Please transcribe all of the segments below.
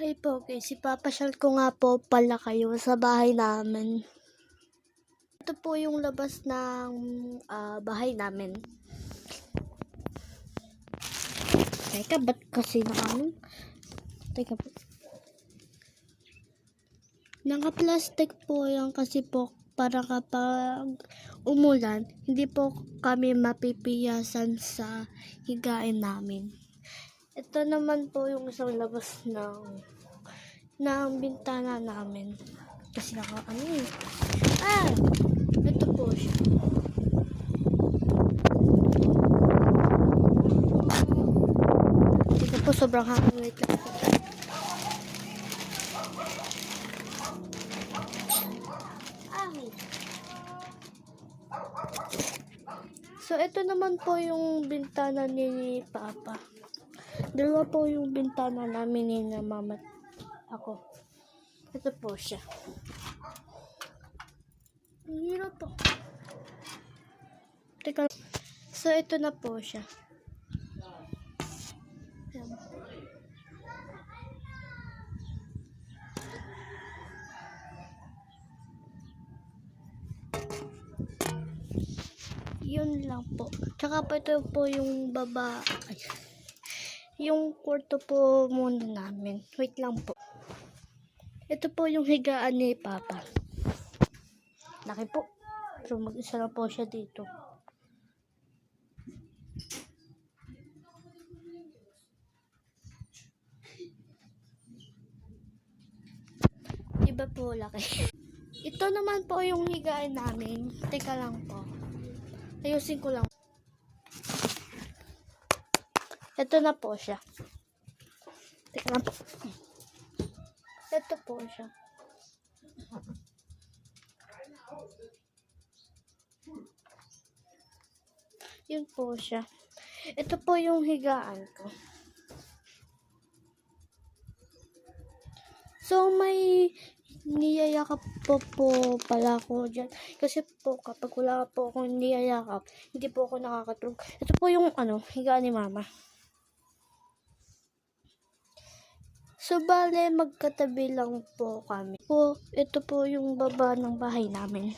Hi po, guys. Ipapasyal ko nga po pala kayo sa bahay namin. Ito po yung labas ng ah, bahay namin. Teka, ba't kasi nakaano? Teka po. Naka-plastic po yan kasi po para kapag umulan, hindi po kami mapipiyasan sa higain namin. Ito naman po yung isang labas ng ng bintana namin. Kasi naka ano eh. Ah! Ito po siya. Ito po sobrang hangin. Wait lang! So, ito naman po yung bintana ni Papa. Dalawa po yung bintana namin ni na mama ako. Ito po siya. Ang hirap po. Teka. So, ito na po siya. Ayan. Yun lang po. Tsaka po ito po yung baba. Ay, yung kwarto po muna namin. Wait lang po. Ito po yung higaan ni Papa. Laki po. So, mag-isa lang po siya dito. Iba po laki. Ito naman po yung higaan namin. Teka lang po. Ayusin ko lang. Ito na po siya. Teka po. Ito po siya. Yun po siya. Ito po yung higaan ko. So, may niyayakap po po pala ako dyan. Kasi po, kapag wala po akong niyayakap, hindi po ako nakakatulog. Ito po yung, ano, higaan ni mama. So, magkatabi lang po kami. Po, ito po yung baba ng bahay namin.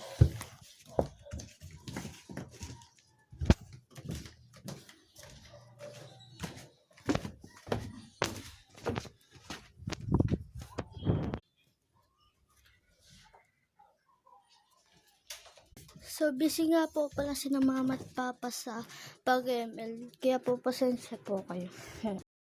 So, busy nga po pala si na mama at papa sa pag-ML. Kaya po, pasensya po kayo.